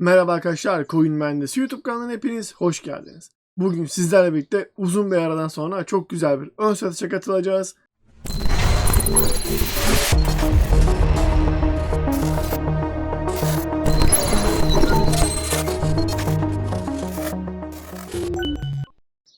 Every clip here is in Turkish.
Merhaba arkadaşlar, Coin Mühendisi YouTube kanalına hepiniz hoş geldiniz. Bugün sizlerle birlikte uzun bir aradan sonra çok güzel bir ön satışa katılacağız.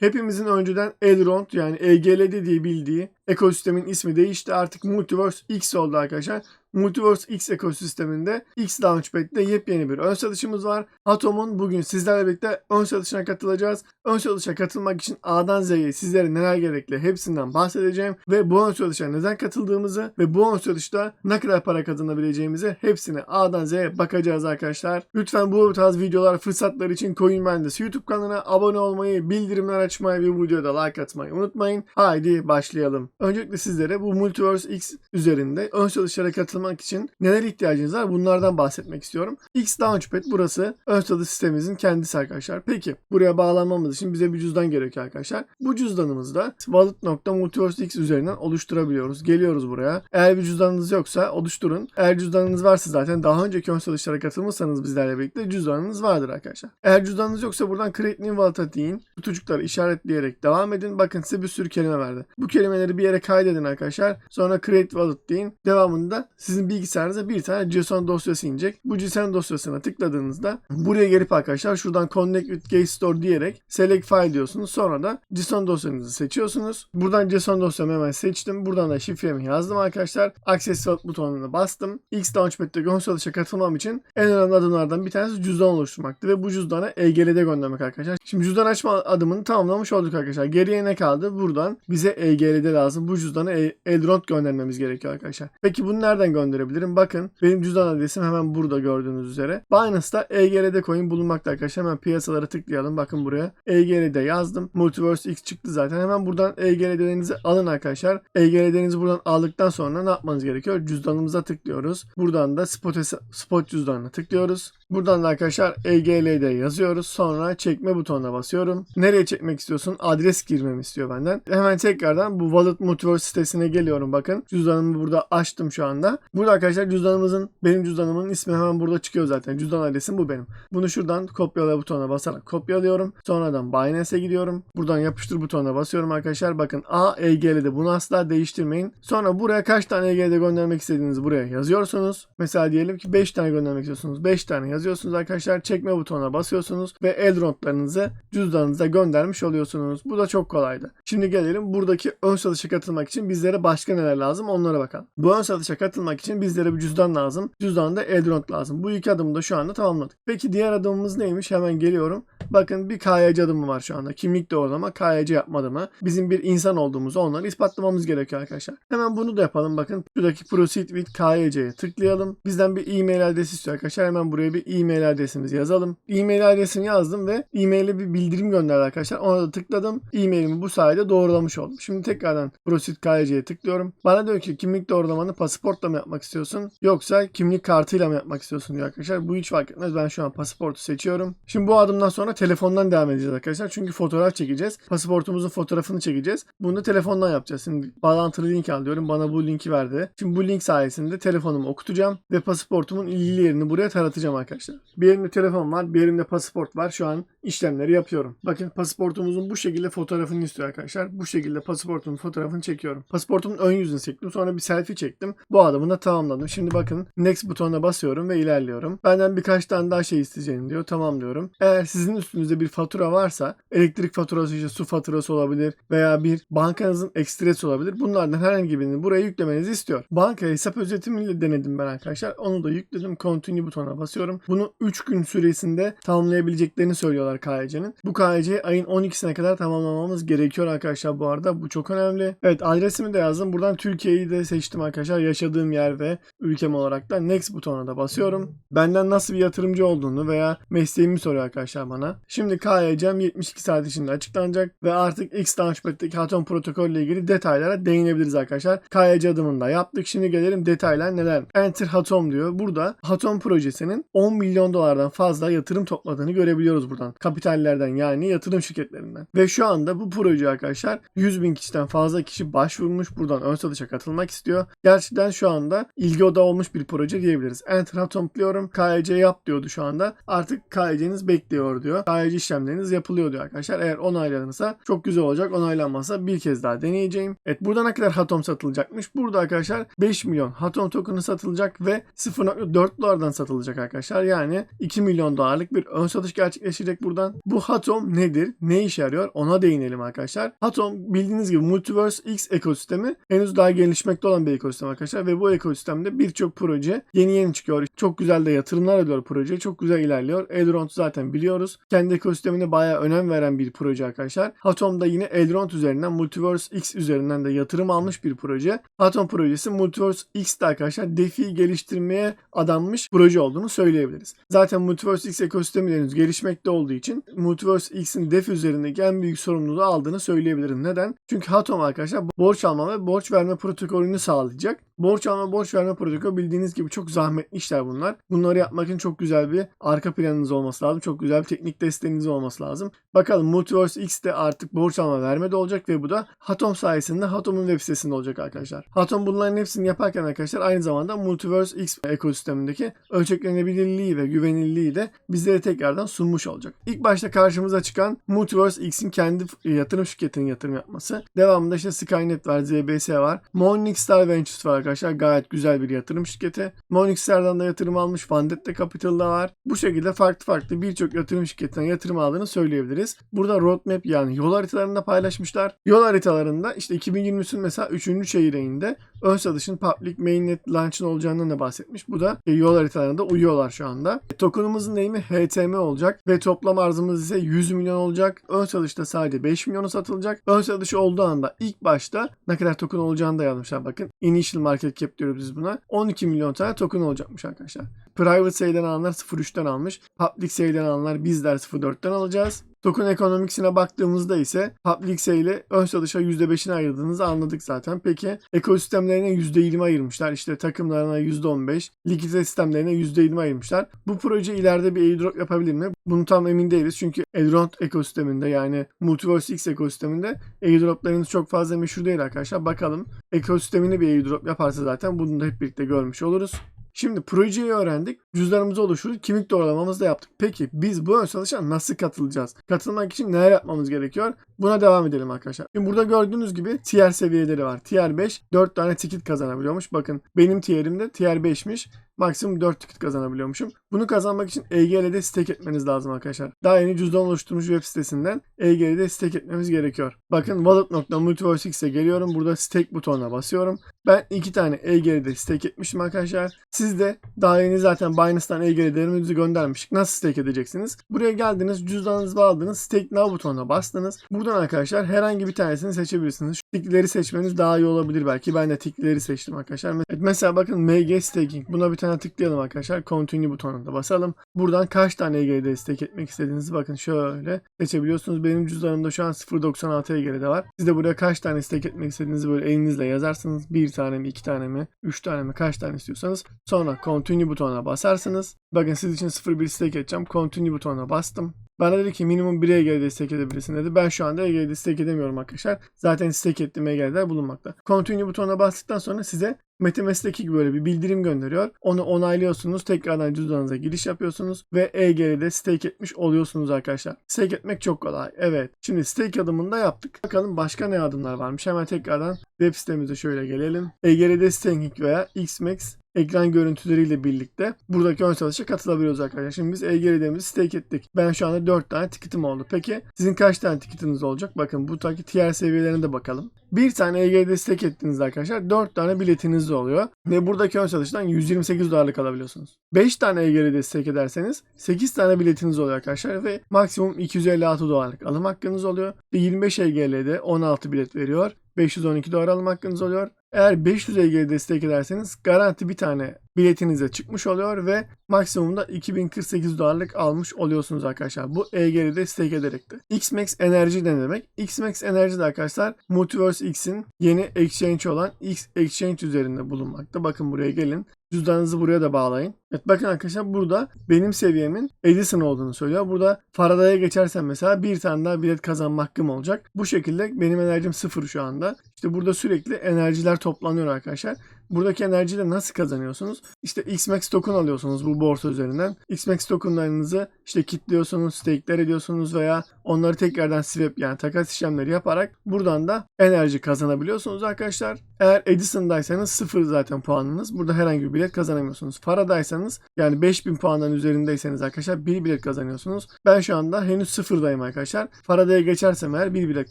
Hepimizin önceden Elrond yani EGLD diye bildiği ekosistemin ismi değişti. Artık Multiverse X oldu arkadaşlar. Multiverse X ekosisteminde X Launchpad'de yepyeni bir ön satışımız var. Atom'un bugün sizlerle birlikte ön satışına katılacağız. Ön satışa katılmak için A'dan Z'ye sizlere neler gerekli hepsinden bahsedeceğim. Ve bu ön satışa neden katıldığımızı ve bu ön satışta ne kadar para kazanabileceğimizi hepsini A'dan Z'ye bakacağız arkadaşlar. Lütfen bu tarz videolar fırsatlar için Coin Mühendisi YouTube kanalına abone olmayı, bildirimler açmayı ve videoda like atmayı unutmayın. Haydi başlayalım. Öncelikle sizlere bu Multiverse X üzerinde ön satışlara katılmak için neler ihtiyacınız var bunlardan bahsetmek istiyorum. X Launchpad burası ön satış sitemimizin kendisi arkadaşlar. Peki buraya bağlanmamız için bize bir cüzdan gerekiyor arkadaşlar. Bu cüzdanımızı da wallet.multiversex üzerinden oluşturabiliyoruz. Geliyoruz buraya. Eğer bir cüzdanınız yoksa oluşturun. Eğer cüzdanınız varsa zaten daha önceki ön satışlara katılmışsanız bizlerle birlikte cüzdanınız vardır arkadaşlar. Eğer cüzdanınız yoksa buradan Create New Wallet'a deyin. Kutucukları işaretleyerek devam edin. Bakın size bir sürü kelime verdi. Bu kelimeleri bir yere kaydedin arkadaşlar. Sonra Create Wallet deyin. Devamında sizin bilgisayarınıza bir tane JSON dosyası inecek. Bu JSON dosyasına tıkladığınızda buraya gelip arkadaşlar şuradan Connect with Gate Store diyerek Select File diyorsunuz. Sonra da JSON dosyanızı seçiyorsunuz. Buradan JSON dosyamı hemen seçtim. Buradan da şifremi yazdım arkadaşlar. Access butonuna bastım. X Launchpad'de satışa katılmam için en önemli adımlardan bir tanesi cüzdan oluşturmaktı ve bu cüzdanı EGL'de göndermek arkadaşlar. Şimdi cüzdan açma adımını tamamlamış olduk arkadaşlar. Geriye ne kaldı? Buradan bize EGL'de lazım. Bu cüzdanı E- Eldrond göndermemiz gerekiyor arkadaşlar. Peki bunu nereden gönderebilirim? Bakın benim cüzdan adresim hemen burada gördüğünüz üzere. Binance'da EGL'de coin bulunmakta arkadaşlar. Hemen piyasalara tıklayalım. Bakın buraya. EGL'de yazdım. Multiverse X çıktı zaten. Hemen buradan EGL'lerinizi alın arkadaşlar. EGL'lerinizi buradan aldıktan sonra ne yapmanız gerekiyor? Cüzdanımıza tıklıyoruz. Buradan da spot, spot cüzdanına tıklıyoruz. Buradan da arkadaşlar EGL'de yazıyoruz. Sonra çekme butonuna basıyorum. Nereye çekmek istiyorsun? Adres girmemi istiyor benden. Hemen tekrardan bu Wallet Multiverse sitesine geliyorum bakın. Cüzdanımı burada açtım şu anda. Burada arkadaşlar cüzdanımızın benim cüzdanımın ismi hemen burada çıkıyor zaten. Cüzdan adresim bu benim. Bunu şuradan kopyala butonuna basarak kopyalıyorum. Sonradan Binance'e gidiyorum. Buradan yapıştır butonuna basıyorum arkadaşlar. Bakın A EGL'de bunu asla değiştirmeyin. Sonra buraya kaç tane EGL'de göndermek istediğinizi buraya yazıyorsunuz. Mesela diyelim ki 5 tane göndermek istiyorsunuz. 5 tane yazıyorsunuz arkadaşlar. Çekme butonuna basıyorsunuz ve Eldrond'larınızı cüzdanınıza göndermiş oluyorsunuz. Bu da çok kolaydı. Şimdi gelelim buradaki ön satışa katılmak için bizlere başka neler lazım onlara bakalım. Bu ön satışa katılmak için bizlere bir cüzdan lazım. Cüzdanda Eldrond lazım. Bu iki adımı da şu anda tamamladık. Peki diğer adımımız neymiş? Hemen geliyorum. Bakın bir KYC adımı var şu anda. Kimlik doğrulama, KYC yapma adımı. Bizim bir insan olduğumuzu onları ispatlamamız gerekiyor arkadaşlar. Hemen bunu da yapalım. Bakın şuradaki Proceed with KYC'ye tıklayalım. Bizden bir e-mail adresi istiyor arkadaşlar. Hemen buraya bir e-mail adresimizi yazalım. E-mail adresini yazdım ve e-mail'e bir bildirim gönderdi arkadaşlar. Ona da tıkladım. E-mailimi bu sayede doğrulamış oldum. Şimdi tekrardan Proceed KYC'ye tıklıyorum. Bana diyor ki kimlik doğrulamanı pasaportla mı yapmak istiyorsun? Yoksa kimlik kartıyla mı yapmak istiyorsun diyor arkadaşlar. Bu hiç fark etmez. Ben şu an pasaportu seçiyorum. Şimdi bu adımdan sonra telefondan devam edeceğiz arkadaşlar. Çünkü fotoğraf çekeceğiz. Pasaportumuzun fotoğrafını çekeceğiz. Bunu da telefondan yapacağız. Şimdi bağlantılı link al diyorum. Bana bu linki verdi. Şimdi bu link sayesinde telefonumu okutacağım ve pasaportumun ilgili yerini buraya taratacağım arkadaşlar. Bir elimde telefon var, bir elimde pasaport var. Şu an işlemleri yapıyorum. Bakın pasaportumuzun bu şekilde fotoğrafını istiyor arkadaşlar. Bu şekilde pasaportumun fotoğrafını çekiyorum. Pasaportumun ön yüzünü çektim. Sonra bir selfie çektim. Bu adımı da tamamladım. Şimdi bakın next butonuna basıyorum ve ilerliyorum. Benden birkaç tane daha şey isteyeceğini diyor. Tamam diyorum. Eğer sizin üstünüzde bir fatura varsa elektrik faturası işte su faturası olabilir veya bir bankanızın ekstresi olabilir. Bunlardan herhangi birini buraya yüklemenizi istiyor. Banka hesap özetimiyle denedim ben arkadaşlar. Onu da yükledim. Continue butonuna basıyorum. Bunu 3 gün süresinde tamamlayabileceklerini söylüyorlar KYC'nin. Bu KYC'yi ayın 12'sine kadar tamamlamamız gerekiyor arkadaşlar bu arada. Bu çok önemli. Evet adresimi de yazdım. Buradan Türkiye'yi de seçtim arkadaşlar. Yaşadığım yer ve ülkem olarak da Next butonuna da basıyorum. Benden nasıl bir yatırımcı olduğunu veya mesleğimi soruyor arkadaşlar bana. Şimdi KYC'm 72 saat içinde açıklanacak ve artık X Launchpad'deki Atom protokol ile ilgili detaylara değinebiliriz arkadaşlar. KYC adımını da yaptık. Şimdi gelelim detaylar neler. Enter Atom diyor. Burada Atom projesinin 10 milyon dolardan fazla yatırım topladığını görebiliyoruz buradan. Kapitallerden yani yatırım şirketlerinden. Ve şu anda bu proje arkadaşlar 100 bin kişiden fazla kişi başvurmuş. Buradan ön satışa katılmak istiyor. Gerçekten şu anda ilgi odağı olmuş bir proje diyebiliriz. Enter Atom diyorum. KYC yap diyordu şu anda. Artık KYC'niz bekliyor diyor. KYC işlemleriniz yapılıyor diyor arkadaşlar. Eğer onaylanırsa çok güzel olacak. Onaylanmazsa bir kez daha deneyeceğim. Evet burada ne kadar Hatom satılacakmış? Burada arkadaşlar 5 milyon Hatom token'ı satılacak ve 0.4 dolardan satılacak arkadaşlar. Yani 2 milyon dolarlık bir ön satış gerçekleşecek buradan. Bu Hatom nedir? Ne işe yarıyor? Ona değinelim arkadaşlar. Hatom bildiğiniz gibi Multiverse X ekosistemi henüz daha gelişmekte olan bir ekosistem arkadaşlar ve bu ekosistemde birçok proje yeni yeni çıkıyor. Çok güzel de yatırımlar ediyor proje. Çok güzel ilerliyor. Elrond zaten biliyoruz. Kendi ekosistemine bayağı önem veren bir proje arkadaşlar. Atom da yine Elrond üzerinden Multiverse X üzerinden de yatırım almış bir proje. Atom projesi Multiverse X'te arkadaşlar DeFi geliştirmeye adanmış proje olduğunu söyleyebiliriz. Zaten Multiverse X ekosistemi henüz gelişmekte olduğu için Multiverse X'in DeFi üzerindeki en büyük sorumluluğu aldığını söyleyebilirim. Neden? Çünkü Atom arkadaşlar borç alma ve borç verme protokolünü sağlayacak. Borç alma borç verme protokolü bildiğiniz gibi çok zahmetli işler bunlar. Bunları yapmak için çok güzel bir arka planınız olması lazım. Çok güzel bir teknik desteğiniz olması lazım. Bakalım Multiverse X'te artık borç alma verme de olacak ve bu da Hatom sayesinde Hatom'un web sitesinde olacak arkadaşlar. Hatom bunların hepsini yaparken arkadaşlar aynı zamanda Multiverse X ekosistemindeki ölçeklenebilirliği ve güvenilirliği de bizlere tekrardan sunmuş olacak. İlk başta karşımıza çıkan Multiverse X'in kendi yatırım şirketinin yatırım yapması. Devamında işte Skynet var, ZBS var. Morningstar Ventures var arkadaşlar. Gayet güzel bir yatırım şirketi. Morningstar'dan da yatırım almış. Vandetta Capital'da var. Bu şekilde farklı farklı birçok yatırım şirketinden yatırım aldığını söyleyebiliriz. Burada roadmap yani yol haritalarını da paylaşmışlar. Yol haritalarında işte 2023'ün mesela 3. çeyreğinde ön satışın public mainnet launch'ın olacağından da bahsetmiş. Bu da yol haritalarında uyuyorlar şu anda. Token'ımızın neyimi HTM olacak ve toplam arzımız ise 100 milyon olacak. Ön satışta sadece 5 milyonu satılacak. Ön satış olduğu anda ilk başta ne kadar token olacağını da yazmışlar bakın. Initial market cap diyoruz biz buna. 12 milyon tane token olacakmış arkadaşlar. Private sale'den alanlar 0.3'ten almış. Public sale'den alanlar bizler 0.4'ten alacağız. Token ekonomiksine baktığımızda ise public sale ön satışa %5'ini ayırdığınızı anladık zaten. Peki ekosistemlerine %20 ayırmışlar. İşte takımlarına %15, likidite sistemlerine %20 ayırmışlar. Bu proje ileride bir airdrop yapabilir mi? Bunu tam emin değiliz. Çünkü Elrond ekosisteminde yani Multiverse X ekosisteminde airdroplarınız çok fazla meşhur değil arkadaşlar. Bakalım ekosistemini bir airdrop yaparsa zaten bunu da hep birlikte görmüş oluruz. Şimdi projeyi öğrendik. Cüzdanımızı oluşturduk. Kimlik doğrulamamızı da yaptık. Peki biz bu ön satışa nasıl katılacağız? Katılmak için neler yapmamız gerekiyor? Buna devam edelim arkadaşlar. Şimdi burada gördüğünüz gibi tier seviyeleri var. Tier 5 4 tane ticket kazanabiliyormuş. Bakın benim tierim tier 5'miş. Maksimum 4 ticket kazanabiliyormuşum. Bunu kazanmak için EGL'de stake etmeniz lazım arkadaşlar. Daha yeni cüzdan oluşturmuş web sitesinden EGL'de stake etmemiz gerekiyor. Bakın wallet.multiverseX'e geliyorum. Burada stake butonuna basıyorum. Ben iki tane EGL'de stake etmişim arkadaşlar. Siz de daha yeni zaten Binance'dan EGL değerinizi göndermiştik. Nasıl stake edeceksiniz? Buraya geldiniz, cüzdanınızı aldınız, stake now butonuna bastınız. Buradan arkadaşlar herhangi bir tanesini seçebilirsiniz. Tikleri seçmeniz daha iyi olabilir belki. Ben de tikleri seçtim arkadaşlar. Mesela bakın MG staking. Buna bir tane tıklayalım arkadaşlar. Continue butonuna basalım. Buradan kaç tane EGL'de stake etmek istediğinizi bakın şöyle seçebiliyorsunuz. Benim cüzdanımda şu an 0.96 EGL'de var. Siz de buraya kaç tane stake etmek istediğinizi böyle elinizle yazarsınız. Bir tane mi, iki tane mi, üç tane mi, kaç tane istiyorsanız. Sonra Continue butonuna basarsınız. Bakın siz için 0.1 stake edeceğim. Continue butonuna bastım. Bana dedi ki minimum 1 EGL'de stake edebilirsin dedi. Ben şu anda EGL'de stake edemiyorum arkadaşlar. Zaten stake ettiğim EGL'ler bulunmakta. Continue butonuna bastıktan sonra size MetaMask'teki gibi böyle bir bildirim gönderiyor. Onu onaylıyorsunuz. Tekrardan cüzdanınıza giriş yapıyorsunuz. Ve EGL'de stake etmiş oluyorsunuz arkadaşlar. Stake etmek çok kolay. Evet. Şimdi stake adımını da yaptık. Bakalım başka ne adımlar varmış. Hemen tekrardan web sitemize şöyle gelelim. EGL'de staking veya XMAX ekran görüntüleriyle birlikte buradaki ön satışa katılabiliyoruz arkadaşlar. Şimdi biz EGL'lerimizi stake ettik. Ben şu anda 4 tane tikitim oldu. Peki sizin kaç tane tikitiniz olacak? Bakın bu taki tier seviyelerine de bakalım. Bir tane EGL'de stake ettiğinizde arkadaşlar 4 tane biletiniz oluyor. Ve buradaki ön satıştan 128 dolarlık alabiliyorsunuz. 5 tane EGL'de stake ederseniz 8 tane biletiniz oluyor arkadaşlar ve maksimum 256 dolarlık alım hakkınız oluyor. Ve 25 EGL'de 16 bilet veriyor. 512 dolar alım hakkınız oluyor. Eğer 500 EGL destek ederseniz garanti bir tane biletinize çıkmış oluyor ve maksimumda 2048 dolarlık almış oluyorsunuz arkadaşlar. Bu EGL'de destek ederekti. XMAX Enerji ne demek? XMAX Enerji de arkadaşlar Multiverse X'in yeni exchange olan X Exchange üzerinde bulunmakta. Bakın buraya gelin. Cüzdanınızı buraya da bağlayın. Evet bakın arkadaşlar burada benim seviyemin Edison olduğunu söylüyor. Burada Faraday'a geçersem mesela bir tane daha bilet kazanma hakkım olacak. Bu şekilde benim enerjim sıfır şu anda. İşte burada sürekli enerjiler toplanıyor arkadaşlar. Buradaki enerjiyi de nasıl kazanıyorsunuz? İşte XMAX token alıyorsunuz bu borsa üzerinden. XMAX tokenlarınızı işte kilitliyorsunuz, stake'ler ediyorsunuz veya onları tekrardan swap yani takas işlemleri yaparak buradan da enerji kazanabiliyorsunuz arkadaşlar. Eğer Edison'daysanız sıfır zaten puanınız. Burada herhangi bir bilet kazanamıyorsunuz. Paradaysanız yani 5000 puandan üzerindeyseniz arkadaşlar bir bilet kazanıyorsunuz. Ben şu anda henüz sıfırdayım arkadaşlar. Faraday'a geçersem eğer bir bilet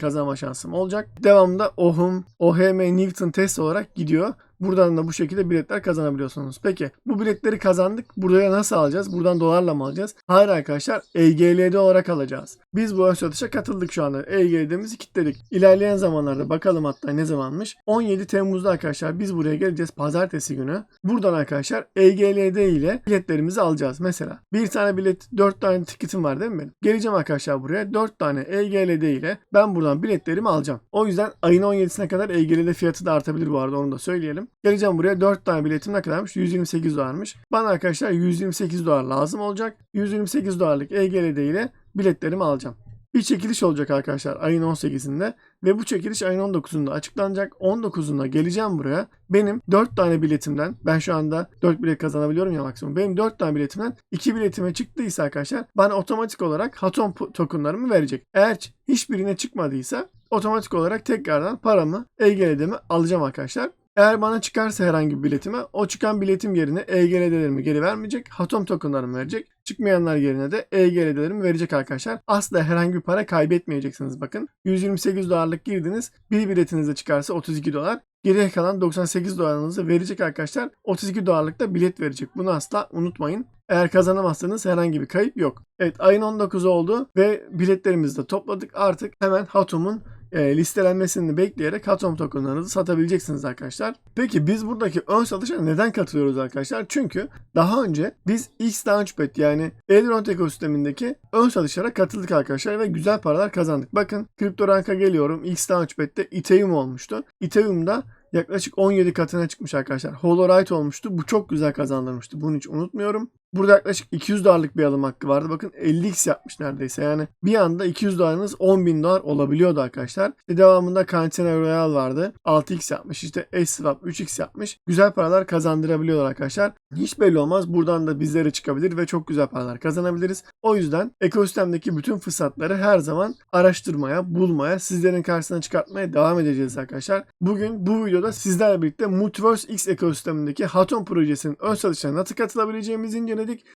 kazanma şansım olacak. Devamında Ohm, OHM, Newton test olarak gidiyor. Buradan da bu şekilde biletler kazanabiliyorsunuz. Peki bu biletleri kazandık. Buraya nasıl alacağız? Buradan dolarla mı alacağız? Hayır arkadaşlar EGLD olarak alacağız. Biz bu ön satışa katıldık şu anda. EGLD'mizi kilitledik. İlerleyen zamanlarda bakalım hatta ne zamanmış. 17 Temmuz'da arkadaşlar biz buraya geleceğiz pazartesi günü. Buradan arkadaşlar EGLD ile biletlerimizi alacağız. Mesela bir tane bilet 4 tane tiketim var değil mi benim? Geleceğim arkadaşlar buraya 4 tane EGLD ile ben buradan biletlerimi alacağım. O yüzden ayın 17'sine kadar EGLD fiyatı da artabilir bu arada onu da söyleyelim. Geleceğim buraya 4 tane biletim ne kadarmış? 128 dolarmış. Bana arkadaşlar 128 dolar lazım olacak. 128 dolarlık EGLD ile biletlerimi alacağım. Bir çekiliş olacak arkadaşlar ayın 18'inde ve bu çekiliş ayın 19'unda açıklanacak. 19'unda geleceğim buraya. Benim 4 tane biletimden ben şu anda 4 bilet kazanabiliyorum ya maksimum. Benim 4 tane biletimden 2 biletime çıktıysa arkadaşlar bana otomatik olarak Haton tokenlarımı verecek. Eğer hiçbirine çıkmadıysa otomatik olarak tekrardan paramı EGL'demi alacağım arkadaşlar. Eğer bana çıkarsa herhangi bir biletime o çıkan biletim yerine EGL'lerimi geri vermeyecek. Hatom tokenlarımı verecek. Çıkmayanlar yerine de EGL'lerimi verecek arkadaşlar. Asla herhangi bir para kaybetmeyeceksiniz bakın. 128 dolarlık girdiniz. Bir biletinizde çıkarsa 32 dolar. Geriye kalan 98 dolarınızı verecek arkadaşlar. 32 dolarlık da bilet verecek. Bunu asla unutmayın. Eğer kazanamazsanız herhangi bir kayıp yok. Evet ayın 19'u oldu ve biletlerimizi de topladık. Artık hemen Hatom'un e, listelenmesini bekleyerek Hatom tokenlarınızı satabileceksiniz arkadaşlar. Peki biz buradaki ön satışa neden katılıyoruz arkadaşlar? Çünkü daha önce biz X Launchpad yani Elrond ekosistemindeki ön satışlara katıldık arkadaşlar ve güzel paralar kazandık. Bakın CryptoRank'a geliyorum. X Launchpad'de Ethereum olmuştu. Ethereum'da yaklaşık 17 katına çıkmış arkadaşlar. Holorite olmuştu. Bu çok güzel kazandırmıştı. Bunu hiç unutmuyorum. Burada yaklaşık 200 dolarlık bir alım hakkı vardı. Bakın 50x yapmış neredeyse. Yani bir anda 200 dolarınız 10 bin dolar olabiliyordu arkadaşlar. İşte devamında Cantina Royal vardı. 6x yapmış. İşte S-Swap 3x yapmış. Güzel paralar kazandırabiliyorlar arkadaşlar. Hiç belli olmaz. Buradan da bizlere çıkabilir ve çok güzel paralar kazanabiliriz. O yüzden ekosistemdeki bütün fırsatları her zaman araştırmaya, bulmaya, sizlerin karşısına çıkartmaya devam edeceğiz arkadaşlar. Bugün bu videoda sizlerle birlikte Multiverse X ekosistemindeki Haton projesinin ön satışlarına nasıl katılabileceğimizi.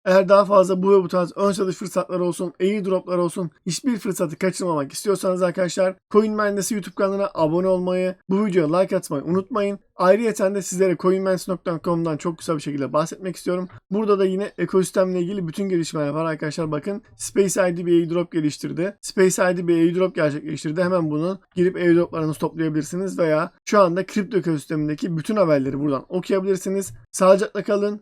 Eğer daha fazla bu ve bu tarz ön satış fırsatları olsun, airdroplar olsun, hiçbir fırsatı kaçırmamak istiyorsanız arkadaşlar CoinMindes'i YouTube kanalına abone olmayı, bu videoya like atmayı unutmayın. Ayrıyeten de sizlere coinminds.com'dan çok kısa bir şekilde bahsetmek istiyorum. Burada da yine ekosistemle ilgili bütün gelişmeler var arkadaşlar. Bakın Space ID bir airdrop geliştirdi. Space ID bir airdrop gerçekleştirdi. Hemen bunu girip airdroplarınızı toplayabilirsiniz veya şu anda kripto ekosistemindeki bütün haberleri buradan okuyabilirsiniz. Sağlıcakla kalın,